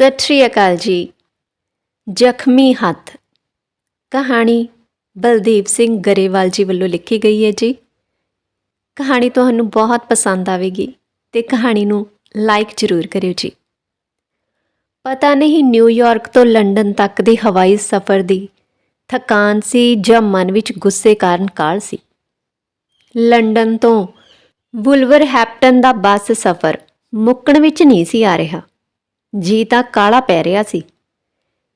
ਸਤਿ ਸ਼੍ਰੀ ਅਕਾਲ ਜੀ। ਜ਼ਖਮੀ ਹੱਥ। ਕਹਾਣੀ ਬਲਦੀਪ ਸਿੰਘ ਗਰੇਵਾਲ ਜੀ ਵੱਲੋਂ ਲਿਖੀ ਗਈ ਹੈ ਜੀ। ਕਹਾਣੀ ਤੁਹਾਨੂੰ ਬਹੁਤ ਪਸੰਦ ਆਵੇਗੀ ਤੇ ਕਹਾਣੀ ਨੂੰ ਲਾਈਕ ਜ਼ਰੂਰ ਕਰਿਓ ਜੀ। ਪਤਾ ਨਹੀਂ ਨਿਊਯਾਰਕ ਤੋਂ ਲੰਡਨ ਤੱਕ ਦੇ ਹਵਾਈ ਸਫ਼ਰ ਦੀ ਥਕਾਨ ਸੀ ਜਾਂ ਮਨ ਵਿੱਚ ਗੁੱਸੇ ਕਾਰਨ ਕਾਲ ਸੀ। ਲੰਡਨ ਤੋਂ ਵੁਲਵਰ ਹੈਪਟਨ ਦਾ ਬੱਸ ਸਫ਼ਰ ਮੁੱਕਣ ਵਿੱਚ ਨਹੀਂ ਸੀ ਆ ਰਿਹਾ। ਜੀ ਤਾਂ ਕਾਲਾ ਪੈ ਰਿਹਾ ਸੀ।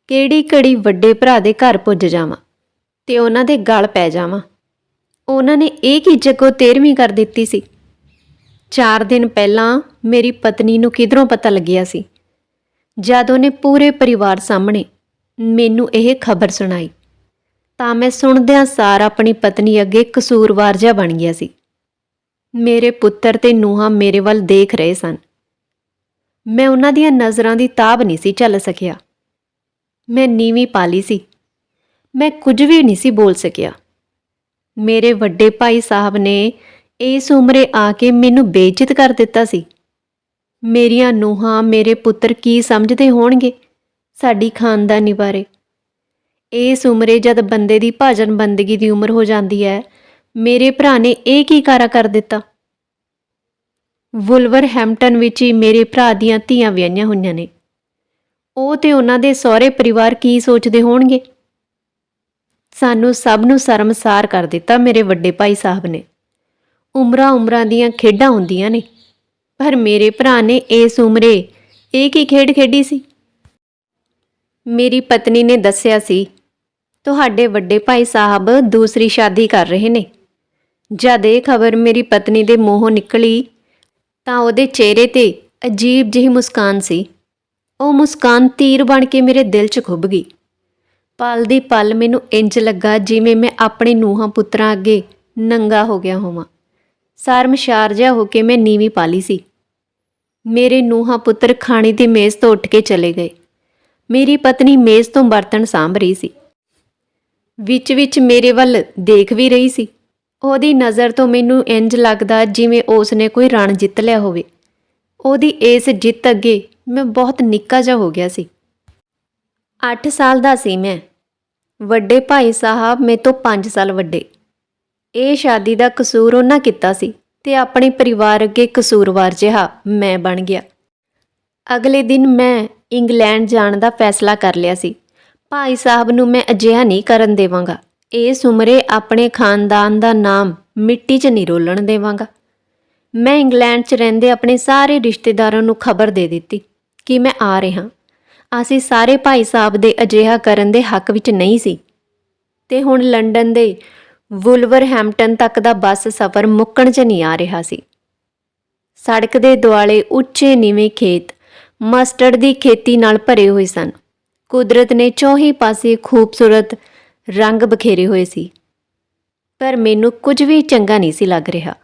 ਕਿਹੜੀ ਘੜੀ ਵੱਡੇ ਭਰਾ ਦੇ ਘਰ ਪੁੱਜ ਜਾਵਾਂ ਤੇ ਉਹਨਾਂ ਦੇ ਗਲ ਪੈ ਜਾਵਾਂ। ਉਹਨਾਂ ਨੇ ਇਹ ਕੀ ਜੱਗੋ 13ਵੀਂ ਕਰ ਦਿੱਤੀ ਸੀ? 4 ਦਿਨ ਪਹਿਲਾਂ ਮੇਰੀ ਪਤਨੀ ਨੂੰ ਕਿਧਰੋਂ ਪਤਾ ਲੱਗਿਆ ਸੀ? ਜਦ ਉਹਨੇ ਪੂਰੇ ਪਰਿਵਾਰ ਸਾਹਮਣੇ ਮੈਨੂੰ ਇਹ ਖਬਰ ਸੁਣਾਈ, ਤਾਂ ਮੈਂ ਸੁਣਦਿਆਂ ਸਾਰ ਆਪਣੀ ਪਤਨੀ ਅੱਗੇ ਕਸੂਰਵਾਰ ਜਿਹਾ ਬਣ ਗਿਆ ਸੀ। ਮੇਰੇ ਪੁੱਤਰ ਤੇ ਨੂੰਹਾਂ ਮੇਰੇ ਵੱਲ ਦੇਖ ਰਹੇ ਸਨ। ਮੈਂ ਉਹਨਾਂ ਦੀਆਂ ਨਜ਼ਰਾਂ ਦੀ ਤਾਬ ਨਹੀਂ ਸੀ ਝੱਲ ਸਕਿਆ। ਮੈਂ ਨੀਵੀਂ ਪਾਲੀ ਸੀ। ਮੈਂ ਕੁਝ ਵੀ ਨਹੀਂ ਸੀ ਬੋਲ ਸਕਿਆ। ਮੇਰੇ ਵੱਡੇ ਭਾਈ ਸਾਹਿਬ ਨੇ ਇਸ ਉਮਰੇ ਆ ਕੇ ਮੈਨੂੰ ਬੇਇੱਜ਼ਤ ਕਰ ਦਿੱਤਾ ਸੀ। ਮੇਰੀਆਂ ਨੂੰਹਾਂ ਮੇਰੇ ਪੁੱਤਰ ਕੀ ਸਮਝਦੇ ਹੋਣਗੇ ਸਾਡੀ ਖਾਨਦਾਨੀ ਬਾਰੇ? ਇਸ ਉਮਰੇ ਜਦ ਬੰਦੇ ਦੀ ਭਾਜਨ ਬੰਦਗੀ ਦੀ ਉਮਰ ਹੋ ਜਾਂਦੀ ਹੈ, ਮੇਰੇ ਭਰਾ ਨੇ ਇਹ ਕੀ ਕਾਰਾ ਕਰ ਦਿੱਤਾ? ਵੁਲਵਰ ਹੈਮਟਨ ਵਿੱਚ ਹੀ ਮੇਰੇ ਭਰਾ ਦੀਆਂ ਧੀਆਂ ਵਿਆਹੀਆਂ ਹੋਈਆਂ ਨੇ। ਉਹ ਤੇ ਉਹਨਾਂ ਦੇ ਸਹੁਰੇ ਪਰਿਵਾਰ ਕੀ ਸੋਚਦੇ ਹੋਣਗੇ? ਸਾਨੂੰ ਸਭ ਨੂੰ ਸ਼ਰਮਸਾਰ ਕਰ ਦਿੱਤਾ ਮੇਰੇ ਵੱਡੇ ਭਾਈ ਸਾਹਿਬ ਨੇ। ਉਮਰਾਂ ਉਮਰਾਂ ਦੀਆਂ ਖੇਡਾਂ ਹੁੰਦੀਆਂ ਨੇ। ਪਰ ਮੇਰੇ ਭਰਾ ਨੇ ਇਸ ਉਮਰੇ ਇਹ ਕੀ ਖੇਡ ਖੇਡੀ ਸੀ? ਮੇਰੀ ਪਤਨੀ ਨੇ ਦੱਸਿਆ ਸੀ, ਤੁਹਾਡੇ ਵੱਡੇ ਭਾਈ ਸਾਹਿਬ ਦੂਸਰੀ ਸ਼ਾਦੀ ਕਰ ਰਹੇ ਨੇ। ਜਦ ਇਹ ਖਬਰ ਮੇਰੀ ਪਤਨੀ ਦੇ ਮੂੰਹੋਂ ਨਿਕਲੀ ਤਾਂ ਉਹਦੇ ਚਿਹਰੇ ਤੇ ਅਜੀਬ ਜਿਹੀ ਮੁਸਕਾਨ ਸੀ। ਉਹ ਮੁਸਕਾਨ ਤੀਰ ਬਣ ਕੇ ਮੇਰੇ ਦਿਲ 'ਚ ਖੁੱਭ ਗਈ। ਪਲ ਦੀ ਪਲ ਮੈਨੂੰ ਇੰਜ ਲੱਗਾ ਜਿਵੇਂ ਮੈਂ ਆਪਣੇ ਨੂੰਹਾਂ ਪੁੱਤਰਾਂ ਅੱਗੇ ਨੰਗਾ ਹੋ ਗਿਆ ਹੋਵਾਂ। ਸ਼ਰਮਸ਼ਾਰ ਜਿਹਾ ਹੋ ਕੇ ਮੈਂ ਨੀਵੀਂ ਪਾਲੀ ਸੀ। ਮੇਰੇ ਨੂੰਹਾਂ ਪੁੱਤਰ ਖਾਣੇ ਦੀ ਮੇਜ਼ ਤੋਂ ਉੱਠ ਕੇ ਚਲੇ ਗਏ। ਮੇਰੀ ਪਤਨੀ ਮੇਜ਼ ਤੋਂ ਬਰਤਨ ਸਾਂਭ ਰਹੀ ਸੀ। ਵਿੱਚ ਵਿੱਚ ਮੇਰੇ ਵੱਲ ਦੇਖ ਵੀ ਰਹੀ ਸੀ। ਉਹਦੀ ਨਜ਼ਰ ਤੋਂ ਮੈਨੂੰ ਇੰਜ ਲੱਗਦਾ ਜਿਵੇਂ ਉਸ ਨੇ ਕੋਈ ਰਣ ਜਿੱਤ ਲਿਆ ਹੋਵੇ। ਉਹਦੀ ਇਸ ਜਿੱਤ ਅੱਗੇ ਮੈਂ ਬਹੁਤ ਨਿੱਕਾ ਜਿਹਾ ਹੋ ਗਿਆ ਸੀ। 8 ਸਾਲ ਦਾ ਸੀ ਮੈਂ। ਵੱਡੇ ਭਾਈ ਸਾਹਿਬ ਮੇਰੇ ਤੋਂ 5 ਸਾਲ ਵੱਡੇ। ਇਹ ਸ਼ਾਦੀ ਦਾ ਕਸੂਰ ਉਹਨਾਂ ਕੀਤਾ ਸੀ ਤੇ ਆਪਣੇ ਪਰਿਵਾਰ ਅੱਗੇ ਕਸੂਰਵਾਰ ਜਿਹਾ ਮੈਂ ਬਣ ਗਿਆ। ਅਗਲੇ ਦਿਨ ਮੈਂ ਇੰਗਲੈਂਡ ਜਾਣ ਦਾ ਫੈਸਲਾ ਕਰ ਲਿਆ ਸੀ। ਭਾਈ ਸਾਹਿਬ ਨੂੰ ਮੈਂ ਅਜਿਹਾ ਨਹੀਂ ਕਰਨ ਦੇਵਾਂਗਾ। ਇਸ ਉਮਰੇ ਆਪਣੇ ਖਾਨਦਾਨ ਦਾ ਨਾਮ ਮਿੱਟੀ 'ਚ ਨਹੀਂ ਰੋਲਣ ਦੇਵਾਂਗਾ। ਮੈਂ ਇੰਗਲੈਂਡ 'ਚ ਰਹਿੰਦੇ ਆਪਣੇ ਸਾਰੇ ਰਿਸ਼ਤੇਦਾਰਾਂ ਨੂੰ ਖਬਰ ਦੇ ਦਿੱਤੀ ਕਿ ਮੈਂ ਆ ਰਿਹਾ ਅਸੀਂ ਸਾਰੇ ਭਾਈ ਸਾਹਿਬ ਦੇ ਅਜਿਹਾ ਕਰਨ ਦੇ ਹੱਕ ਵਿੱਚ ਨਹੀਂ ਸੀ। ਤੇ ਹੁਣ ਲੰਡਨ ਦੇ ਵੁਲਵਰਹੈਂਪਟਨ ਤੱਕ ਦਾ ਬੱਸ ਸਫ਼ਰ ਮੁੱਕਣ 'ਚ ਨਹੀਂ ਆ ਰਿਹਾ ਸੀ। ਸੜਕ ਦੇ ਦੁਆਲੇ ਉੱਚੇ ਨੀਵੇਂ ਖੇਤ ਮਸਟਰਡ ਦੀ ਖੇਤੀ ਨਾਲ ਭਰੇ ਹੋਏ ਸਨ। ਕੁਦਰਤ ਨੇ ਚੌਹੀ ਪਾਸੇ ਖੂਬਸੂਰਤ ਰੰਗ ਬਖੇਰੇ ਹੋਏ ਸੀ। ਪਰ ਮੈਨੂੰ ਕੁਝ ਵੀ ਚੰਗਾ ਨਹੀਂ ਸੀ ਲੱਗ ਰਿਹਾ।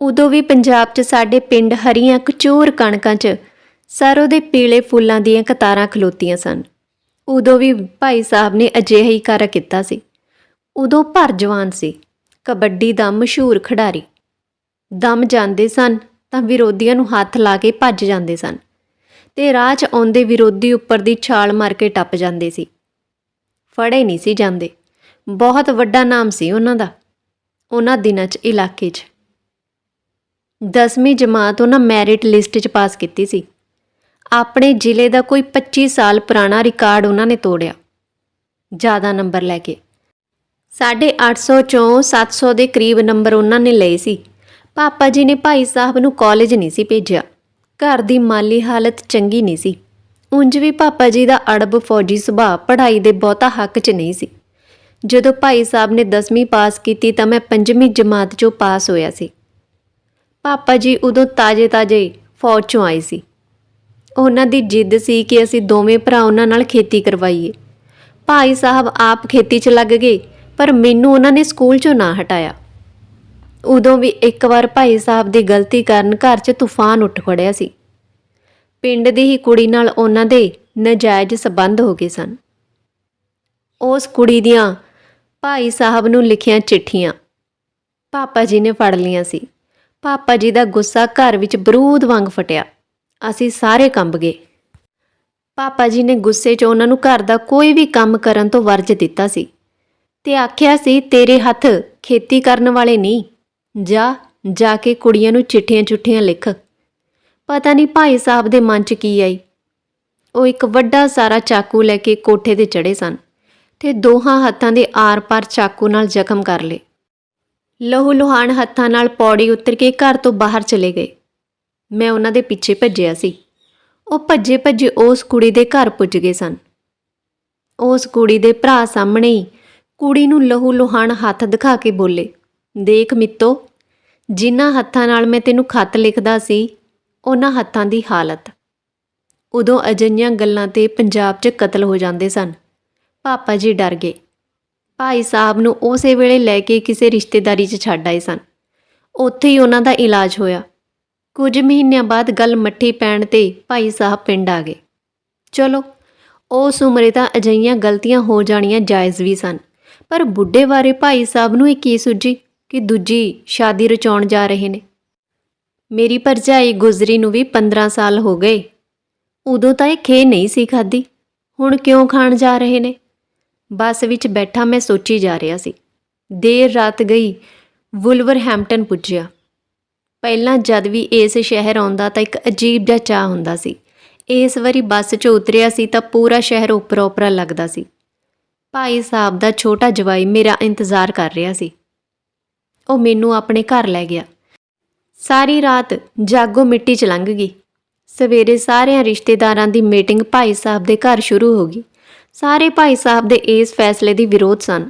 ਉਦੋਂ ਵੀ ਪੰਜਾਬ 'ਚ ਸਾਡੇ ਪਿੰਡ ਹਰੀਆਂ ਕਚੂਰ ਕਣਕਾਂ 'ਚ ਸਰੋਂ ਦੇ ਪੀਲੇ ਫੁੱਲਾਂ ਦੀਆਂ ਕਤਾਰਾਂ ਖਲੋਤੀਆਂ ਸਨ। ਉਦੋਂ ਵੀ ਭਾਈ ਸਾਹਿਬ ਨੇ ਅਜਿਹਾ ਹੀ ਕਾਰਾ ਕੀਤਾ ਸੀ। ਉਦੋਂ ਭਰ ਜਵਾਨ ਸੀ, ਕਬੱਡੀ ਦਾ ਮਸ਼ਹੂਰ ਖਿਡਾਰੀ। ਦਮ ਜਾਂਦੇ ਸਨ ਤਾਂ ਵਿਰੋਧੀਆਂ ਨੂੰ ਹੱਥ ਲਾ ਕੇ ਭੱਜ ਜਾਂਦੇ ਸਨ ਤੇ ਰਾਹ 'ਚ ਆਉਂਦੇ ਵਿਰੋਧੀ ਉੱਪਰ ਦੀ ਛਾਲ ਮਾਰ ਕੇ ਟੱਪ ਜਾਂਦੇ ਸੀ। ਫੜੇ ਨਹੀਂ ਸੀ ਜਾਂਦੇ। ਬਹੁਤ ਵੱਡਾ ਨਾਮ ਸੀ ਉਹਨਾਂ ਦਾ, ਉਹਨਾਂ ਦਿਨਾਂ 'ਚ ਇਲਾਕੇ 'ਚ। 10ਵੀਂ ਜਮਾਤ ਉਹਨਾਂ ਮੈਰਿਟ ਲਿਸਟ 'ਚ ਪਾਸ ਕੀਤੀ ਸੀ। ਆਪਣੇ ਜ਼ਿਲ੍ਹੇ ਦਾ ਕੋਈ 25 ਸਾਲ ਪੁਰਾਣਾ ਰਿਕਾਰਡ ਉਹਨਾਂ ਨੇ ਤੋੜਿਆ। ਜ਼ਿਆਦਾ ਨੰਬਰ ਲੈ ਕੇ। ਸਾਢੇ 800 ਚੋਂ 700 ਦੇ ਕਰੀਬ ਨੰਬਰ ਉਹਨਾਂ ਨੇ ਲਏ ਸੀ। ਪਾਪਾ ਜੀ ਨੇ ਭਾਈ ਸਾਹਿਬ ਨੂੰ ਕਾਲਜ ਨਹੀਂ ਸੀ ਭੇਜਿਆ। ਘਰ ਦੀ ਮਾਲੀ ਹਾਲਤ ਚੰਗੀ ਨਹੀਂ ਸੀ। ਉਂਝ ਵੀ ਪਾਪਾ ਜੀ ਦਾ ਅੜਬ ਫੌਜੀ ਸੁਭਾਅ ਪੜ੍ਹਾਈ ਦੇ ਬਹੁਤਾ ਹੱਕ 'ਚ ਨਹੀਂ ਸੀ। ਜਦੋਂ ਭਾਈ ਸਾਹਿਬ ਨੇ 10ਵੀਂ ਪਾਸ ਕੀਤੀ ਤਾਂ ਮੈਂ 5ਵੀਂ ਜਮਾਤ 'ਚੋਂ ਪਾਸ ਹੋਇਆ ਸੀ। ਪਾਪਾ ਜੀ ਉਦੋਂ ਤਾਜੇ-ਤਾਜੇ ਫੌਜ 'ਚੋਂ ਆਏ ਸੀ। ਉਹਨਾਂ ਦੀ ਜਿੱਦ ਸੀ ਕਿ ਅਸੀਂ ਦੋਵੇਂ ਭਰਾ ਉਹਨਾਂ ਨਾਲ ਖੇਤੀ ਕਰਵਾਈਏ। ਭਾਈ ਸਾਹਿਬ ਆਪ ਖੇਤੀ 'ਚ ਲੱਗ ਗਏ, ਪਰ ਮੈਨੂੰ ਉਹਨਾਂ ਨੇ ਸਕੂਲ 'ਚੋਂ ਨਾ ਹਟਾਇਆ। ਉਦੋਂ ਵੀ ਇੱਕ ਵਾਰ ਭਾਈ ਸਾਹਿਬ ਦੀ ਗਲਤੀ ਕਾਰਨ ਘਰ 'ਚ ਤੂਫਾਨ ਉੱਠ ਖੜਿਆ ਸੀ। ਪਿੰਡ ਦੀ ਹੀ ਕੁੜੀ ਨਾਲ ਉਹਨਾਂ ਦੇ ਨਜਾਇਜ਼ ਸਬੰਧ ਹੋ ਗਏ ਸਨ। ਉਸ ਕੁੜੀ ਦੀਆਂ ਭਾਈ ਸਾਹਿਬ ਨੂੰ ਲਿਖੀਆਂ ਚਿੱਠੀਆਂ ਪਾਪਾ ਜੀ ਨੇ ਫੜ ਲੀਆਂ ਸੀ। ਪਾਪਾ ਜੀ ਦਾ ਗੁੱਸਾ ਘਰ ਵਿੱਚ ਬਰੂਦ ਵਾਂਗ ਫਟਿਆ। ਅਸੀਂ ਸਾਰੇ ਕੰਬ ਗਏ। ਪਾਪਾ ਜੀ ਨੇ ਗੁੱਸੇ 'ਚ ਉਹਨਾਂ ਨੂੰ ਘਰ ਦਾ ਕੋਈ ਵੀ ਕੰਮ ਕਰਨ ਤੋਂ ਵਰਜ ਦਿੱਤਾ ਸੀ ਤੇ ਆਖਿਆ ਸੀ, ਤੇਰੇ ਹੱਥ ਖੇਤੀ ਕਰਨ ਵਾਲੇ ਨਹੀਂ ਜਾ ਜਾ ਕੇ ਕੁੜੀਆਂ ਨੂੰ ਚਿੱਠੀਆਂ ਚੁੱਠੀਆਂ ਲਿਖ। ਪਤਾ ਨਹੀਂ ਭਾਈ ਸਾਹਿਬ ਦੇ ਮਨ 'ਚ ਕੀ ਆਈ। ਉਹ ਇੱਕ ਵੱਡਾ ਸਾਰਾ ਚਾਕੂ ਲੈ ਕੇ ਕੋਠੇ ਤੇ ਚੜੇ ਸਨ ਤੇ ਦੋਹਾਂ ਹੱਥਾਂ ਦੇ ਆਰ-ਪਾਰ ਚਾਕੂ ਨਾਲ ਜ਼ਖਮ ਕਰ ਲਏ। ਲਹੂ ਲੁਹਾਨ ਹੱਥਾਂ ਨਾਲ ਪੌੜੀ ਉਤਰ ਕੇ ਘਰ ਤੋਂ ਬਾਹਰ ਚਲੇ ਗਏ। ਮੈਂ ਉਹਨਾਂ ਦੇ ਪਿੱਛੇ ਭੱਜਿਆ ਸੀ। ਉਹ ਭੱਜੇ ਭੱਜੇ ਉਸ ਕੁੜੀ ਦੇ ਘਰ ਪੁੱਜ ਗਏ ਸਨ। ਉਸ ਕੁੜੀ ਦੇ ਭਰਾ ਸਾਹਮਣੇ ਹੀ ਕੁੜੀ ਨੂੰ ਲਹੂ ਲੁਹਾਨ ਹੱਥ ਦਿਖਾ ਕੇ ਬੋਲੇ, ਦੇਖ ਮਿੱਤੋ ਜਿਨ੍ਹਾਂ ਹੱਥਾਂ ਨਾਲ ਮੈਂ ਤੈਨੂੰ ਖਤ ਲਿਖਦਾ ਸੀ ਉਹਨਾਂ ਹੱਥਾਂ ਦੀ ਹਾਲਤ। ਉਦੋਂ ਅਜਿਹੀਆਂ ਗੱਲਾਂ ਤੇ ਪੰਜਾਬ 'ਚ ਕਤਲ ਹੋ ਜਾਂਦੇ ਸਨ। ਪਾਪਾ ਜੀ ਡਰ ਗਏ। ਭਾਈ ਸਾਹਿਬ ਨੂੰ ਉਸੇ ਵੇਲੇ ਲੈ ਕੇ ਕਿਸੇ ਰਿਸ਼ਤੇਦਾਰੀ 'ਚ ਛੱਡ ਆਏ ਸਨ। ਉੱਥੇ ਹੀ ਉਹਨਾਂ ਦਾ ਇਲਾਜ ਹੋਇਆ। ਕੁਝ ਮਹੀਨਿਆਂ ਬਾਅਦ ਗੱਲ ਮੱਠੀ ਪੈਣ ਤੇ ਭਾਈ ਸਾਹਿਬ ਪਿੰਡ ਆ ਗਏ। ਚਲੋ, ਉਸ ਉਮਰੇ ਤਾਂ ਅਜਈਆਂ ਗਲਤੀਆਂ ਹੋ ਜਾਣੀਆਂ ਜਾਇਜ਼ ਵੀ ਸਨ। ਪਰ ਬੁੱਢੇ ਬਾਰੇ ਭਾਈ ਸਾਹਿਬ ਨੂੰ ਇਹ ਕੀ ਸੁੱਝੀ ਕਿ ਦੂਜੀ ਸ਼ਾਦੀ ਰਚਾਉਣ ਜਾ ਰਹੇ ਨੇ? ਮੇਰੀ ਭਰਜਾਈ ਗੁਜ਼ਰੀ ਨੂੰ ਵੀ 15 ਸਾਲ ਹੋ ਗਏ। ਉਦੋਂ ਤਾਂ ਇਹ ਖੇ ਨਹੀਂ ਸੀ ਖਾਦੀ ਹੁਣ ਕਿਉਂ ਖਾਣ ਜਾ ਰਹੇ ਨੇ? ਬੱਸ ਵਿੱਚ ਬੈਠਾ ਮੈਂ ਸੋਚੀ ਜਾ ਰਿਹਾ ਸੀ। ਦੇਰ ਰਾਤ ਗਈ, ਵੁਲਵਰਹੈਂਪਟਨ ਪੁੱਜਿਆ। ਪਹਿਲਾਂ ਜਦ ਵੀ ਇਸ ਸ਼ਹਿਰ ਆਉਂਦਾ ਤਾਂ ਇੱਕ ਅਜੀਬ ਜਿਹਾ ਚਾਹ ਹੁੰਦਾ ਸੀ। ਇਸ ਵਾਰੀ ਬੱਸ 'ਚ ਉਤਰਿਆ ਸੀ ਤਾਂ ਪੂਰਾ ਸ਼ਹਿਰ ਉੱਪਰ ਉੱਪਰਾ ਲੱਗਦਾ ਸੀ। ਭਾਈ ਸਾਹਿਬ ਦਾ ਛੋਟਾ ਜਵਾਈ ਮੇਰਾ ਇੰਤਜ਼ਾਰ ਕਰ ਰਿਹਾ ਸੀ। ਉਹ ਮੈਨੂੰ ਆਪਣੇ ਘਰ ਲੈ ਗਿਆ। ਸਾਰੀ ਰਾਤ ਜਾਗੋ ਮਿੱਟੀ 'ਚ ਲੰਘ ਗਈ। ਸਵੇਰੇ ਸਾਰਿਆਂ ਰਿਸ਼ਤੇਦਾਰਾਂ ਦੀ ਮੀਟਿੰਗ ਭਾਈ ਸਾਹਿਬ ਦੇ ਘਰ ਸ਼ੁਰੂ ਹੋ ਗਈ। ਸਾਰੇ ਭਾਈ ਸਾਹਿਬ ਦੇ ਇਸ ਫੈਸਲੇ ਦੀ ਵਿਰੋਧ ਸਨ।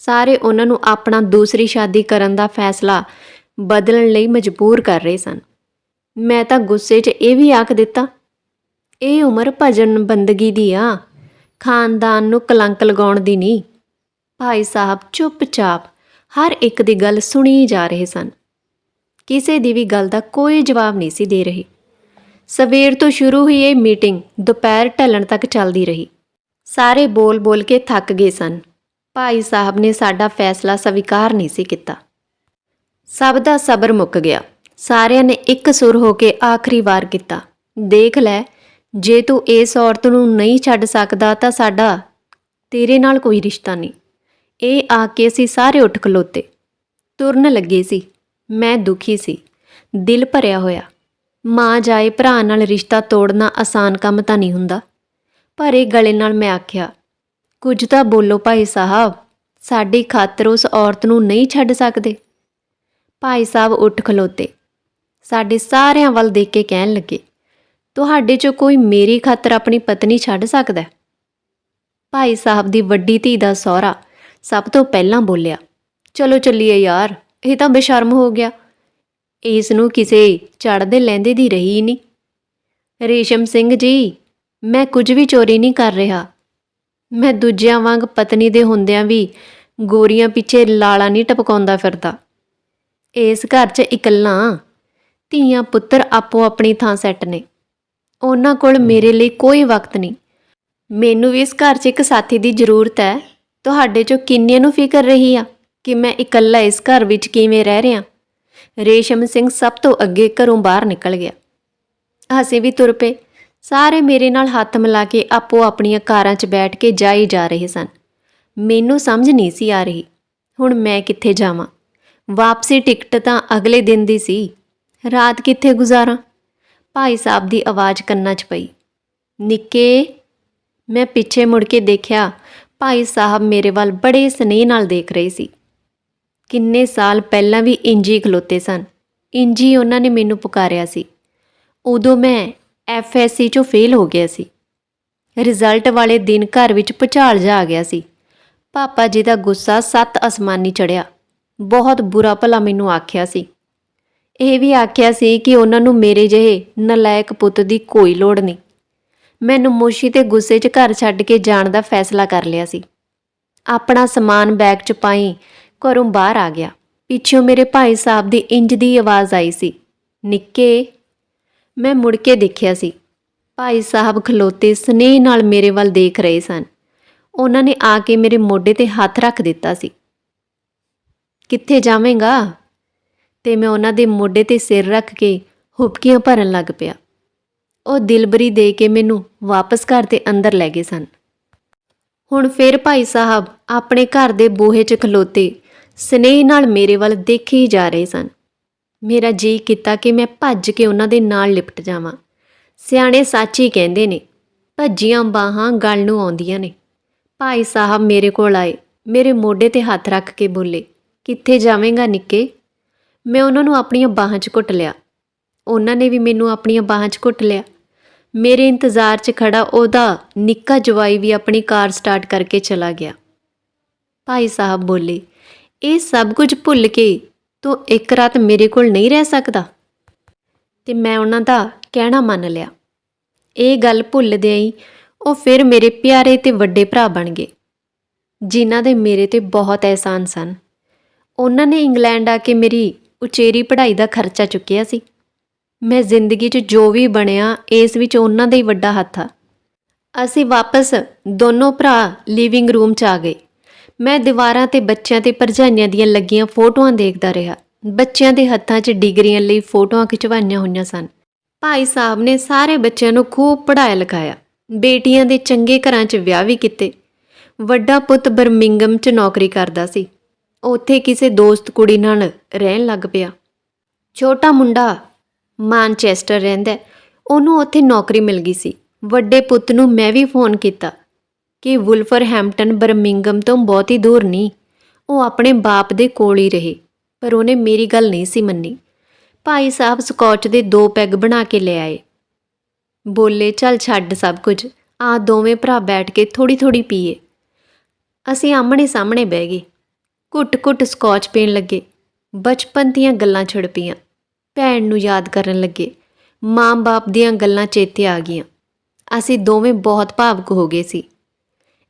ਸਾਰੇ ਉਹਨਾਂ ਨੂੰ ਆਪਣਾ ਦੂਸਰੀ ਸ਼ਾਦੀ ਕਰਨ ਦਾ ਫੈਸਲਾ ਬਦਲਣ ਲਈ ਮਜਬੂਰ ਕਰ ਰਹੇ ਸਨ। ਮੈਂ ਤਾਂ ਗੁੱਸੇ 'ਚ ਇਹ ਵੀ ਆਖ ਦਿੱਤਾ, ਇਹ ਉਮਰ ਭਜਨ ਬੰਦਗੀ ਦੀ ਆ, ਖਾਨਦਾਨ ਨੂੰ ਕਲੰਕ ਲਗਾਉਣ ਦੀ ਨਹੀਂ ਭਾਈ ਸਾਹਿਬ ਚੁੱਪਚਾਪ ਹਰ ਇੱਕ ਦੀ ਗੱਲ ਸੁਣੀ ਜਾ ਰਹੇ ਸਨ। ਕਿਸੇ ਦੀ ਵੀ ਗੱਲ ਦਾ ਕੋਈ ਜਵਾਬ ਨਹੀਂ ਸੀ ਦੇ ਰਹੇ। ਸਵੇਰ ਤੋਂ ਸ਼ੁਰੂ ਹੋਈ ਇਹ ਮੀਟਿੰਗ ਦੁਪਹਿਰ ਢਲਣ ਤੱਕ ਚੱਲਦੀ ਰਹੀ। ਸਾਰੇ ਬੋਲ-ਬੋਲ ਕੇ ਥੱਕ ਗਏ ਸਨ। ਭਾਈ ਸਾਹਿਬ ਨੇ ਸਾਡਾ ਫੈਸਲਾ ਸਵੀਕਾਰ ਨਹੀਂ ਸੀ ਕੀਤਾ। ਸਭ ਦਾ ਸਬਰ ਮੁੱਕ ਗਿਆ। ਸਾਰਿਆਂ ਨੇ ਇੱਕ ਸੁਰ ਹੋ ਕੇ ਆਖਰੀ ਵਾਰ ਕੀਤਾ, ਦੇਖ ਲੈ, ਜੇ ਤੂੰ ਇਸ ਔਰਤ ਨੂੰ ਨਹੀਂ ਛੱਡ ਸਕਦਾ ਤਾਂ ਸਾਡਾ, ਤੇਰੇ ਨਾਲ ਕੋਈ ਰਿਸ਼ਤਾ ਨਹੀਂ। ਇਹ ਆ ਕੇ ਅਸੀਂ ਸਾਰੇ ਉੱਠ ਖਲੋਤੇ। ਤੁਰਨ ਲੱਗੇ ਸੀ। ਮੈਂ ਦੁਖੀ ਸੀ। ਦਿਲ ਭਰਿਆ ਹੋਇਆ। ਮਾਂ ਜਾਏ ਭਰਾ ਨਾਲ ਰਿਸ਼ਤਾ ਤੋੜਨਾ ਆਸਾਨ ਕੰਮ ਤਾਂ ਨਹੀਂ ਹੁੰਦਾ। ਪਰ ਇਹ ਗਲੇ ਨਾਲ ਮੈਂ ਆਖਿਆ, ਕੁਝ ਤਾਂ ਬੋਲੋ ਭਾਈ ਸਾਹਿਬ, ਸਾਡੀ ਖਾਤਰ ਉਸ ਔਰਤ ਨੂੰ ਨਹੀਂ ਛੱਡ ਸਕਦੇ। ਭਾਈ ਸਾਹਿਬ ਉੱਠ ਖਲੋਤੇ। ਸਾਡੇ ਸਾਰਿਆਂ ਵੱਲ ਦੇਖ ਕੇ ਕਹਿਣ ਲੱਗੇ, ਤੁਹਾਡੇ ਚੋਂ ਕੋਈ ਮੇਰੀ ਖਾਤਰ ਆਪਣੀ ਪਤਨੀ ਛੱਡ ਸਕਦਾ ਭਾਈ ਸਾਹਿਬ ਦੀ ਵੱਡੀ ਧੀ ਦਾ ਸਹੁਰਾ ਸਭ ਤੋਂ ਪਹਿਲਾਂ ਬੋਲਿਆ, ਚਲੋ ਚੱਲੀਏ ਯਾਰ। ਇਹ ਤਾਂ ਬੇਸ਼ਰਮ ਹੋ ਗਿਆ। ਇਸ ਨੂੰ ਕਿਸੇ ਚੜਦੇ ਲੈਂਦੇ ਦੀ ਰਹੀ ਨਹੀਂ ਰੇਸ਼ਮ ਸਿੰਘ ਜੀ, ਮੈਂ ਕੁਝ ਵੀ ਚੋਰੀ ਨਹੀਂ ਕਰ ਰਿਹਾ। ਮੈਂ ਦੂਜਿਆਂ ਵਾਂਗ ਪਤਨੀ ਦੇ ਹੁੰਦਿਆਂ ਵੀ ਗੋਰੀਆਂ ਪਿੱਛੇ ਲਾਲਾ ਨਹੀਂ ਟਪਕਾਉਂਦਾ ਫਿਰਦਾ। ਇਸ ਘਰ 'ਚ ਇਕੱਲਾ ਧੀਆਂ ਪੁੱਤਰ ਆਪੋ ਆਪਣੀ ਥਾਂ ਸੈੱਟ ਨੇ। ਉਹਨਾਂ ਕੋਲ ਮੇਰੇ ਲਈ ਕੋਈ ਵਕਤ ਨਹੀਂ ਮੈਨੂੰ ਵੀ ਇਸ ਘਰ 'ਚ ਇੱਕ ਸਾਥੀ ਦੀ ਜ਼ਰੂਰਤ ਹੈ। ਤੁਹਾਡੇ 'ਚੋਂ ਕਿੰਨਿਆਂ ਨੂੰ ਫਿਕਰ ਰਹੀ ਆ? ਕਿ ਮੈਂ ਇਕੱਲਾ ਇਸ ਘਰ ਵਿੱਚ ਕਿਵੇਂ ਰਹਿ ਰਿਹਾ? ਰੇਸ਼ਮ ਸਿੰਘ ਸਭ ਤੋਂ ਅੱਗੇ ਘਰੋਂ ਬਾਹਰ ਨਿਕਲ ਗਿਆ। ਅਸੀਂ ਵੀ ਤੁਰ ਪਏ। ਸਾਰੇ ਮੇਰੇ ਨਾਲ ਹੱਥ ਮਿਲਾ ਕੇ ਆਪੋ ਆਪਣੀਆਂ ਕਾਰਾਂ 'ਚ ਬੈਠ ਕੇ ਜਾਈ ਜਾ ਰਹੇ ਸਨ। ਮੈਨੂੰ ਸਮਝ ਨਹੀਂ ਸੀ ਆ ਰਹੀ, ਹੁਣ ਮੈਂ ਕਿੱਥੇ ਜਾਵਾਂ? ਵਾਪਸੀ ਟਿਕਟ ਤਾਂ ਅਗਲੇ ਦਿਨ ਦੀ ਸੀ। ਰਾਤ ਕਿੱਥੇ ਗੁਜ਼ਾਰਾਂ? ਭਾਈ ਸਾਹਿਬ ਦੀ ਆਵਾਜ਼ ਕੰਨਾਂ 'ਚ ਪਈ। ਨਿੱਕੇ, ਮੈਂ ਪਿੱਛੇ ਮੁੜ ਕੇ ਦੇਖਿਆ, ਭਾਈ ਸਾਹਿਬ ਮੇਰੇ ਵੱਲ ਬੜੇ ਸਨੇਹ ਨਾਲ ਦੇਖ ਰਹੇ ਸੀ। ਕਿੰਨੇ ਸਾਲ ਪਹਿਲਾਂ ਵੀ ਇੰਜੀ ਖਲੋਤੇ ਸਨ। ਇੰਜੀ ਉਹਨਾਂ ਨੇ ਮੈਨੂੰ ਪੁਕਾਰਿਆ ਸੀ। ਉਦੋਂ ਮੈਂ ਐਫਐਸਸੀ ਚੋਂ ਫੇਲ ਹੋ ਗਿਆ ਸੀ। ਰਿਜ਼ਲਟ ਵਾਲੇ ਦਿਨ ਘਰ ਵਿੱਚ ਭੁਚਾਲ ਜਾ ਆ ਗਿਆ ਸੀ। ਪਾਪਾ ਜੀ ਦਾ ਗੁੱਸਾ ਸੱਤ ਅਸਮਾਨੀ ਚੜਿਆ। ਬਹੁਤ ਬੁਰਾ ਭਲਾ ਮੈਨੂੰ ਆਖਿਆ ਸੀ। ਇਹ ਵੀ ਆਖਿਆ ਸੀ ਕਿ ਉਹਨਾਂ ਨੂੰ ਮੇਰੇ ਜਿਹੇ ਨਲਾਇਕ ਪੁੱਤ ਦੀ ਕੋਈ ਲੋੜ ਨਹੀਂ। ਮੈਨੂੰ ਮੋਸ਼ੀ ਤੇ ਗੁੱਸੇ 'ਚ ਘਰ ਛੱਡ ਕੇ ਜਾਣ ਦਾ ਫੈਸਲਾ ਕਰ ਲਿਆ ਸੀ। ਆਪਣਾ ਸਮਾਨ ਬੈਗ 'ਚ ਪਾਈ ਘਰੋਂ ਬਾਹਰ ਆ ਗਿਆ। ਪਿੱਛੋਂ ਮੇਰੇ ਭਾਈ ਸਾਹਿਬ ਦੀ ਇੰਜ ਦੀ ਆਵਾਜ਼ ਆਈ ਸੀ, ਨਿੱਕੇ, ਮੈਂ ਮੁੜ ਕੇ ਦੇਖਿਆ ਸੀ। ਭਾਈ ਸਾਹਿਬ ਖਲੋਤੇ ਸਨੇਹ ਨਾਲ ਮੇਰੇ ਵੱਲ ਦੇਖ ਰਹੇ ਸਨ। ਉਹਨਾਂ ਨੇ ਆ ਕੇ ਮੇਰੇ ਮੋਢੇ ਤੇ ਹੱਥ ਰੱਖ ਦਿੱਤਾ ਸੀ। ਕਿੱਥੇ ਜਾਵੇਂਗਾ? ਤੇ ਮੈਂ ਉਹਨਾਂ ਦੇ ਮੋਢੇ ਤੇ ਸਿਰ ਰੱਖ ਕੇ ਹੁਬਕੀਆਂ ਭਰਨ ਲੱਗ ਪਿਆ। ਉਹ ਦਿਲਬਰੀ ਦੇ ਕੇ ਮੈਨੂੰ ਵਾਪਸ ਘਰ ਦੇ ਅੰਦਰ ਲੈ ਗਏ ਸਨ। ਹੁਣ ਫਿਰ ਭਾਈ ਸਾਹਿਬ ਆਪਣੇ ਘਰ ਦੇ ਬੂਹੇ 'ਚ ਖਲੋਤੇ ਸਨੇਹ ਨਾਲ ਮੇਰੇ ਵੱਲ ਦੇਖੇ ਹੀ ਜਾ ਰਹੇ ਸਨ। ਮੇਰਾ ਜੀ ਕੀਤਾ ਕਿ ਮੈਂ ਭੱਜ ਕੇ ਉਹਨਾਂ ਦੇ ਨਾਲ ਲਿਪਟ ਜਾਵਾਂ। ਸਿਆਣੇ ਸੱਚ ਹੀ ਕਹਿੰਦੇ ਨੇ, ਭੱਜੀਆਂ ਬਾਹਾਂ ਗੱਲ ਨੂੰ ਆਉਂਦੀਆਂ ਨੇ। ਭਾਈ ਸਾਹਿਬ ਮੇਰੇ ਕੋਲ ਆਏ, ਮੇਰੇ ਮੋਢੇ ਤੇ ਹੱਥ ਰੱਖ ਕੇ ਬੋਲੇ, ਕਿੱਥੇ ਜਾਵੇਂਗਾ ਨਿੱਕੇ? ਮੈਂ ਉਹਨਾਂ ਨੂੰ ਆਪਣੀਆਂ ਬਾਹਾਂ 'ਚ ਘੁੱਟ ਲਿਆ। ਉਹਨਾਂ ਨੇ ਵੀ ਮੈਨੂੰ ਆਪਣੀਆਂ ਬਾਹਾਂ 'ਚ ਘੁੱਟ ਲਿਆ। ਮੇਰੇ ਇੰਤਜ਼ਾਰ 'ਚ ਖੜਾ ਉਹਦਾ ਨਿੱਕਾ ਜਵਾਈ ਵੀ ਆਪਣੀ ਕਾਰ ਸਟਾਰਟ ਕਰਕੇ ਚਲਾ ਗਿਆ। ਭਾਈ ਸਾਹਿਬ ਬੋਲੇ ਇਹ ਸਭ ਕੁਝ ਭੁੱਲ ਕੇ ਤੂੰ ਇੱਕ ਰਾਤ ਮੇਰੇ ਕੋਲ ਨਹੀਂ ਰਹਿ ਸਕਦਾ। ਤੇ ਮੈਂ ਉਹਨਾਂ ਦਾ ਕਹਿਣਾ ਮੰਨ ਲਿਆ। ਇਹ ਗੱਲ ਭੁੱਲਦਿਆਂ ਹੀ ਉਹ ਫਿਰ ਮੇਰੇ ਪਿਆਰੇ ਤੇ ਵੱਡੇ ਭਰਾ ਬਣ ਗਏ, ਜਿਨ੍ਹਾਂ ਦੇ ਮੇਰੇ ਤੇ ਬਹੁਤ ਅਹਿਸਾਨ ਸਨ। ਉਹਨਾਂ ਨੇ ਇੰਗਲੈਂਡ ਆ ਕੇ ਮੇਰੀ ਉਚੇਰੀ ਪੜ੍ਹਾਈ ਦਾ ਖਰਚਾ ਚੁੱਕਿਆ ਸੀ। ਮੈਂ ਜ਼ਿੰਦਗੀ 'ਚ ਜੋ ਵੀ ਬਣਿਆ, ਇਸ ਵਿੱਚ ਉਹਨਾਂ ਦਾ ਹੀ ਵੱਡਾ ਹੱਥ ਆ। ਅਸੀਂ ਵਾਪਸ ਦੋਨੋਂ ਭਰਾ ਲਿਵਿੰਗ ਰੂਮ 'ਚ ਆ ਗਏ। ਮੈਂ ਦੀਵਾਰਾਂ ਤੇ ਬੱਚਿਆਂ ਤੇ ਭਰਜਾਈਆਂ ਦੀਆਂ ਲੱਗੀਆਂ ਫੋਟੋਆਂ ਦੇਖਦਾ ਰਿਹਾ। ਬੱਚਿਆਂ ਦੇ ਹੱਥਾਂ 'ਚ ਡਿਗਰੀਆਂ ਲਈ ਫੋਟੋਆਂ ਖਿਚਵਾਈਆਂ ਹੋਈਆਂ ਸਨ। ਭਾਈ ਸਾਹਿਬ ਨੇ ਸਾਰੇ ਬੱਚਿਆਂ ਨੂੰ ਖੂਬ ਪੜ੍ਹਾਇਆ ਲਿਖਾਇਆ। ਬੇਟੀਆਂ ਦੇ ਚੰਗੇ ਘਰਾਂ 'ਚ ਵਿਆਹ ਵੀ ਕੀਤੇ। ਵੱਡਾ ਪੁੱਤ ਬਰਮਿੰਗਮ 'ਚ ਨੌਕਰੀ ਕਰਦਾ ਸੀ। ਉੱਥੇ ਕਿਸੇ ਦੋਸਤ ਕੁੜੀ ਨਾਲ ਰਹਿਣ ਲੱਗ ਪਿਆ। ਛੋਟਾ ਮੁੰਡਾ ਮਾਨਚੈਸਟਰ ਰਹਿੰਦਾ। ਉਹਨੂੰ ਉੱਥੇ ਨੌਕਰੀ ਮਿਲ ਗਈ ਸੀ। ਵੱਡੇ ਪੁੱਤ ਨੂੰ ਮੈਂ ਵੀ ਫੋਨ ਕੀਤਾ। ਕਿ ਵੁਲਫਰਹੈਂਪਟਨ ਬਰਮਿੰਗਮ ਤੋਂ ਬਹੁਤ ਹੀ ਦੂਰ ਨਹੀਂ। ਉਹ ਆਪਣੇ ਬਾਪ ਦੇ ਕੋਲ ਹੀ ਰਹੇ, ਪਰ ਉਹਨੇ ਮੇਰੀ ਗੱਲ ਨਹੀਂ ਸੀ ਮੰਨੀ। ਭਾਈ ਸਾਹਿਬ ਸਕੌਚ ਦੇ ਦੋ ਪੈਗ ਬਣਾ ਕੇ ਲੈ ਆਏ। ਬੋਲੇ, ਚੱਲ ਛੱਡ ਸਭ ਕੁਝ, ਆ ਦੋਵੇਂ ਭਰਾ ਬੈਠ ਕੇ ਥੋੜੀ ਥੋੜੀ ਪੀਏ। ਅਸੀਂ ਆਮਣੇ ਸਾਹਮਣੇ ਬਹਿ ਗਏ। ਘੁੱਟ-ਘੁੱਟ ਸਕੌਚ ਪੀਣ ਲੱਗੇ। ਬਚਪਨ ਦੀਆਂ ਗੱਲਾਂ ਛਿੜ ਪਈਆਂ। ਭੈਣ ਨੂੰ ਯਾਦ ਕਰਨ ਲੱਗੇ। ਮਾਂ-ਬਾਪ ਦੀਆਂ ਗੱਲਾਂ ਚੇਤੇ ਆ ਗਈਆਂ। ਅਸੀਂ ਦੋਵੇਂ ਬਹੁਤ ਭਾਵੁਕ ਹੋ ਗਏ ਸੀ।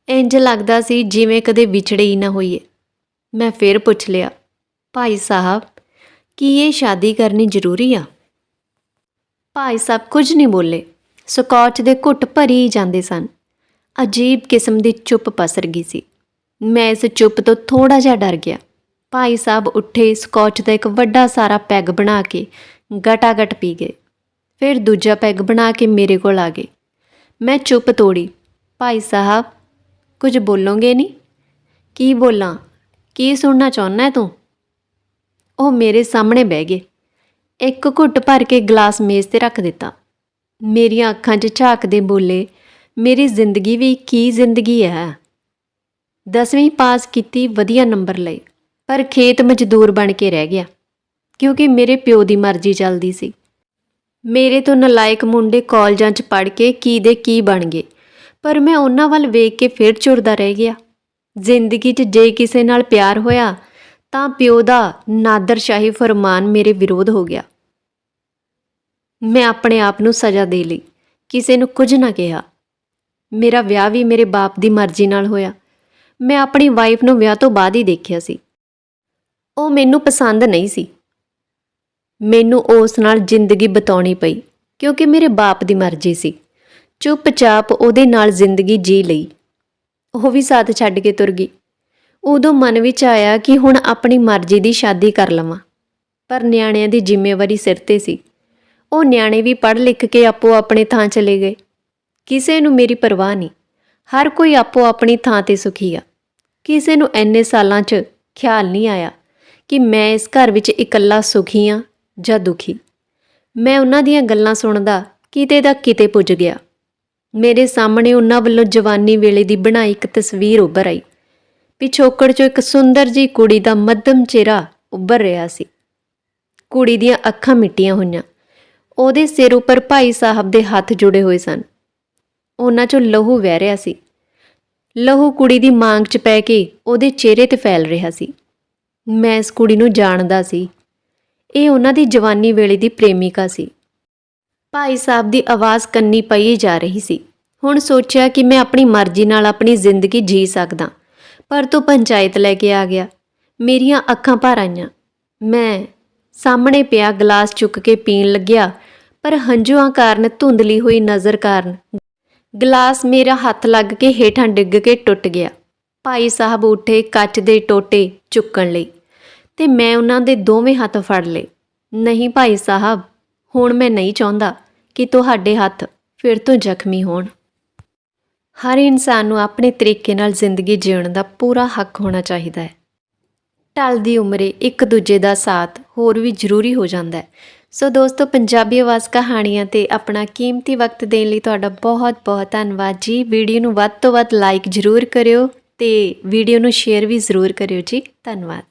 ਇੰਜ ਲੱਗਦਾ ਸੀ ਜਿਵੇਂ ਕਦੇ ਵਿਛੜੇ ਹੀ ਨਾ ਹੋਈਏ। ਮੈਂ ਫੇਰ ਪੁੱਛ ਲਿਆ, ਭਾਈ ਸਾਹਿਬ, ਕੀ ਇਹ ਸ਼ਾਦੀ ਕਰਨੀ ਜ਼ਰੂਰੀ ਆ? ਭਾਈ ਸਾਹਿਬ ਕੁਝ ਨਹੀਂ ਬੋਲੇ। ਸਕੌਚ ਦੇ ਘੁੱਟ ਭਰੀ ਹੀ ਜਾਂਦੇ ਸਨ। ਅਜੀਬ ਕਿਸਮ ਦੀ ਚੁੱਪ ਪਸਰ ਗਈ ਸੀ। ਮੈਂ ਇਸ ਚੁੱਪ ਤੋਂ ਥੋੜਾ ਜਿਹਾ ਡਰ ਗਿਆ। ਭਾਈ ਸਾਹਿਬ ਉੱਠੇ, ਸਕੌਚ ਦਾ ਇੱਕ ਵੱਡਾ ਸਾਰਾ ਪੈਗ ਬਣਾ ਕੇ ਗਟਾਗਟ ਪੀ ਗਏ। ਫਿਰ ਦੂਜਾ ਪੈਗ ਬਣਾ ਕੇ ਮੇਰੇ ਕੋਲ ਆ ਗਏ। ਮੈਂ ਚੁੱਪ ਤੋੜੀ। ਭਾਈ ਸਾਹਿਬ ਕੁਝ ਬੋਲੋਗੇ ਨਹੀਂ ਕੀ ਬੋਲਾਂ? ਕੀ ਸੁਣਨਾ ਚਾਹੁੰਦਾ ਤੂੰ? ਉਹ ਮੇਰੇ ਸਾਹਮਣੇ ਬਹਿ ਗਏ। ਇੱਕ ਘੁੱਟ ਭਰ ਕੇ ਗਲਾਸ ਮੇਜ਼ ਤੇ ਰੱਖ ਦਿੱਤਾ। ਮੇਰੀਆਂ ਅੱਖਾਂ 'ਚ ਝਾਕਦੇ ਬੋਲੇ, ਮੇਰੀ ਜ਼ਿੰਦਗੀ ਵੀ ਕੀ ਜ਼ਿੰਦਗੀ ਹੈ ਦਸਵੀਂ ਪਾਸ ਕੀਤੀ ਵਧੀਆ ਨੰਬਰ ਲਏ ਪਰ ਖੇਤ ਮਜ਼ਦੂਰ ਬਣ ਕੇ ਰਹਿ ਗਿਆ, ਕਿਉਂਕਿ ਮੇਰੇ ਪਿਓ ਦੀ ਮਰਜ਼ੀ ਚੱਲਦੀ ਸੀ। ਮੇਰੇ ਤੋਂ ਨਲਾਇਕ ਮੁੰਡੇ ਕਾਲਜਾਂ 'ਚ ਪੜ੍ਹ ਕੇ ਕੀ ਦੇ ਕੀ ਬਣ ਗਏ। ਪਰ ਮੈਂ ਉਹਨਾਂ ਵੱਲ ਵੇਖ ਕੇ ਫਿਰ ਚੁਰਦਾ ਰਹਿ ਗਿਆ। ਜ਼ਿੰਦਗੀ 'ਚ ਜੇ ਕਿਸੇ ਨਾਲ ਪਿਆਰ ਹੋਇਆ, ਤਾਂ ਪਿਓ ਦਾ ਨਾਦਰਸ਼ਾਹੀ ਫਰਮਾਨ ਮੇਰੇ ਵਿਰੋਧ ਹੋ ਗਿਆ। ਮੈਂ ਆਪਣੇ ਆਪ ਨੂੰ ਸਜ਼ਾ ਦੇ ਲਈ, ਕਿਸੇ ਨੂੰ ਕੁਝ ਨਾ ਕਿਹਾ। ਮੇਰਾ ਵਿਆਹ ਵੀ ਮੇਰੇ ਬਾਪ ਦੀ ਮਰਜ਼ੀ ਨਾਲ ਹੋਇਆ। ਮੈਂ ਆਪਣੀ ਵਾਈਫ ਨੂੰ ਵਿਆਹ ਤੋਂ ਬਾਅਦ ਹੀ ਦੇਖਿਆ ਸੀ। ਉਹ ਮੈਨੂੰ ਪਸੰਦ ਨਹੀਂ ਸੀ। ਮੈਨੂੰ ਉਸ ਨਾਲ ਜ਼ਿੰਦਗੀ ਬਿਤਾਉਣੀ ਪਈ, ਕਿਉਂਕਿ ਮੇਰੇ ਬਾਪ ਦੀ ਮਰਜ਼ੀ ਸੀ। ਚੁੱਪਚਾਪ ਉਹਦੇ ਨਾਲ ਜ਼ਿੰਦਗੀ ਜੀ ਲਈ। ਉਹ ਵੀ ਸਾਥ ਛੱਡ ਕੇ ਤੁਰ ਗਈ। ਉਦੋਂ ਮਨ ਵਿੱਚ ਆਇਆ ਕਿ ਹੁਣ ਆਪਣੀ ਮਰਜ਼ੀ ਦੀ ਸ਼ਾਦੀ ਕਰ ਲਵਾਂ। ਪਰ ਨਿਆਣਿਆਂ ਦੀ ਜ਼ਿੰਮੇਵਾਰੀ ਸਿਰ ਤੇ ਸੀ। ਉਹ ਨਿਆਣੇ ਵੀ ਪੜ੍ਹ ਲਿਖ ਕੇ ਆਪੋ ਆਪਣੇ ਥਾਂ ਚਲੇ ਗਏ। ਕਿਸੇ ਨੂੰ ਮੇਰੀ ਪਰਵਾਹ ਨਹੀਂ। ਹਰ ਕੋਈ ਆਪੋ ਆਪਣੀ ਥਾਂ ਤੇ ਸੁਖੀ ਆ। ਕਿਸੇ ਨੂੰ ਐਨੇ ਸਾਲਾਂ 'ਚ ਖਿਆਲ ਨਹੀਂ ਆਇਆ ਕਿ ਮੈਂ ਇਸ ਘਰ ਵਿੱਚ ਇਕੱਲਾ ਸੁਖੀ ਆ ਜਾਂ ਦੁਖੀ। ਮੈਂ ਉਹਨਾਂ ਦੀਆਂ ਗੱਲਾਂ ਸੁਣਦਾ ਕਿਤੇ ਦਾ ਕਿਤੇ ਪੁੱਜ ਗਿਆ। ਮੇਰੇ ਸਾਹਮਣੇ ਉਹਨਾਂ ਵੱਲੋਂ ਜਵਾਨੀ ਵੇਲੇ ਦੀ ਬਣਾਈ ਇੱਕ ਤਸਵੀਰ ਉੱਭਰ ਆਈ ਪਿਛੋਕੜ 'ਚੋਂ ਇੱਕ ਸੁੰਦਰ ਜੀ ਕੁੜੀ ਦਾ ਮੱਧਮ ਚਿਹਰਾ ਉੱਭਰ ਰਿਹਾ ਸੀ। ਕੁੜੀ ਦੀਆਂ ਅੱਖਾਂ ਮਿੱਟੀਆਂ ਹੋਈਆਂ, ਉਹਦੇ ਸਿਰ ਉੱਪਰ ਭਾਈ ਸਾਹਿਬ ਦੇ ਹੱਥ ਜੁੜੇ ਹੋਏ ਸਨ। ਉਹਨਾਂ 'ਚੋਂ ਲਹੂ ਵਹਿ ਰਿਹਾ ਸੀ। ਲਹੂ ਕੁੜੀ ਦੀ ਮਾਂਗ 'ਚ ਪੈ ਕੇ ਉਹਦੇ ਚਿਹਰੇ ਤੇ ਫੈਲ ਰਿਹਾ ਸੀ। ਮੈਂ ਇਸ ਕੁੜੀ ਨੂੰ ਜਾਣਦਾ ਸੀ। ਇਹ ਉਹਨਾਂ ਦੀ ਜਵਾਨੀ ਵੇਲੇ ਦੀ ਪ੍ਰੇਮਿਕਾ ਸੀ। ਭਾਈ ਸਾਹਿਬ ਦੀ ਆਵਾਜ਼ ਕੰਨੀ ਪਈ ਜਾ ਰਹੀ ਸੀ। ਹੁਣ ਸੋਚਿਆ ਕਿ ਮੈਂ ਆਪਣੀ ਮਰਜ਼ੀ ਨਾਲ ਆਪਣੀ ਜ਼ਿੰਦਗੀ ਜੀ ਸਕਦਾ। ਪਰ ਤੂੰ ਪੰਚਾਇਤ ਲੈ ਕੇ ਆ ਗਿਆ। ਮੇਰੀਆਂ ਅੱਖਾਂ ਭਰ ਆਈਆਂ। ਮੈਂ ਸਾਹਮਣੇ ਪਿਆ ਗਲਾਸ ਚੁੱਕ ਕੇ ਪੀਣ ਲੱਗਿਆ, ਪਰ ਹੰਝੂਆਂ ਕਾਰਨ ਧੁੰਦਲੀ ਹੋਈ ਨਜ਼ਰ ਕਾਰਨ। ਗਲਾਸ ਮੇਰਾ ਹੱਥ ਲੱਗ ਕੇ ਹੇਠਾਂ ਡਿੱਗ ਕੇ ਟੁੱਟ ਗਿਆ। ਭਾਈ ਸਾਹਿਬ ਉੱਠੇ ਕੱਚ ਦੇ ਟੋਟੇ ਚੁੱਕਣ ਲਈ ਤੇ ਮੈਂ ਉਹਨਾਂ ਦੇ ਦੋਵੇਂ ਹੱਥ ਫੜ ਲਏ। ਨਹੀਂ ਭਾਈ ਸਾਹਿਬ, ਹੁਣ ਮੈਂ ਨਹੀਂ ਚਾਹੁੰਦਾ। ਕਿ ਤੁਹਾਡੇ ਹੱਥ ਫਿਰ ਤੋਂ ਜ਼ਖਮੀ ਹੋਣ। ਹਰ ਇਨਸਾਨ ਨੂੰ ਆਪਣੇ ਤਰੀਕੇ ਨਾਲ ਜ਼ਿੰਦਗੀ ਜਿਉਣ ਦਾ ਪੂਰਾ ਹੱਕ ਹੋਣਾ ਚਾਹੀਦਾ ਹੈ। ਢਲਦੀ ਉਮਰੇ ਇੱਕ ਦੂਜੇ ਦਾ ਸਾਥ ਹੋਰ ਵੀ ਜ਼ਰੂਰੀ ਹੋ ਜਾਂਦਾ ਹੈ। ਸੋ ਦੋਸਤੋ, ਪੰਜਾਬੀ ਆਵਾਜ਼ ਕਹਾਣੀਆਂ ਤੇ ਆਪਣਾ ਕੀਮਤੀ ਵਕਤ ਦੇਣ ਲਈ ਤੁਹਾਡਾ ਬਹੁਤ ਬਹੁਤ ਧੰਨਵਾਦ ਜੀ। ਵੀਡੀਓ ਨੂੰ ਵੱਧ ਤੋਂ ਵੱਧ ਲਾਈਕ ਜ਼ਰੂਰ ਕਰਿਓ ਤੇ ਵੀਡੀਓ ਨੂੰ ਸ਼ੇਅਰ ਵੀ ਜ਼ਰੂਰ ਕਰਿਓ ਜੀ। ਧੰਨਵਾਦ।